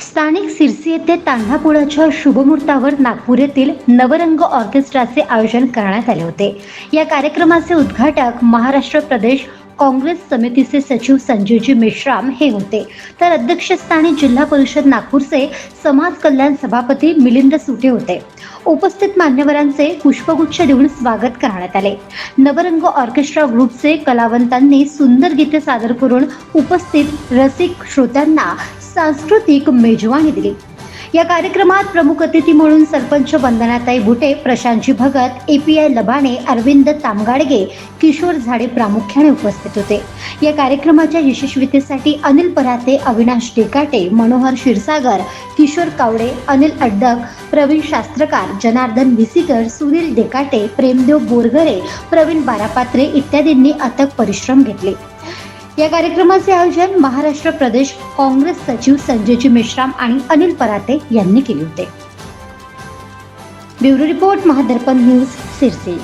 स्थानिक सिरसी येथे तान्हापुळाच्या शुभमुहूर्तावर नागपूर येथील नवरंग ऑर्केस्ट्राचे आयोजन करण्यात आले होते. या कार्यक्रमाचे उद्घाटक महाराष्ट्र प्रदेश काँग्रेस समितीचे सचिव संजयजी मेश्राम हे होते. तर अध्यक्षस्थानी जिल्हा परिषद नागपूरचे समाज कल्याण सभापती मिलिंद सुटे होते. उपस्थित मान्यवरांचे पुष्पगुच्छ देऊन स्वागत करण्यात आले. नवरंग ऑर्केस्ट्रा ग्रुपचे कलावंतांनी सुंदर गीते सादर करून उपस्थित रसिक श्रोत्यांना सांस्कृतिक मेजवानी दिली. या कार्यक्रमात प्रमुख अतिथी म्हणून सरपंच वंदनाताई बुटे प्रशांतजी भगत एपीआय लबाणे अरविंद तामगाडगे किशोर झाडे प्रामुख्याने उपस्थित होते. या कार्यक्रमाच्या यशस्वीतेसाठी अनिल पराते अविनाश डेकाटे मनोहर क्षीरसागर किशोर कावडे अनिल अड्डक प्रवीण शास्त्रकार जनार्दन विसीकर सुनील डेकाटे प्रेमदेव बोरगरे प्रवीण बारापात्रे इत्यादींनी अथक परिश्रम घेतले. या कार्यक्रमाचे आयोजन महाराष्ट्र प्रदेश काँग्रेस सचिव संजयजी मेश्राम आणि अनिल पराते यांनी केले होते. Bureau report Mahadarpan news Sirsi.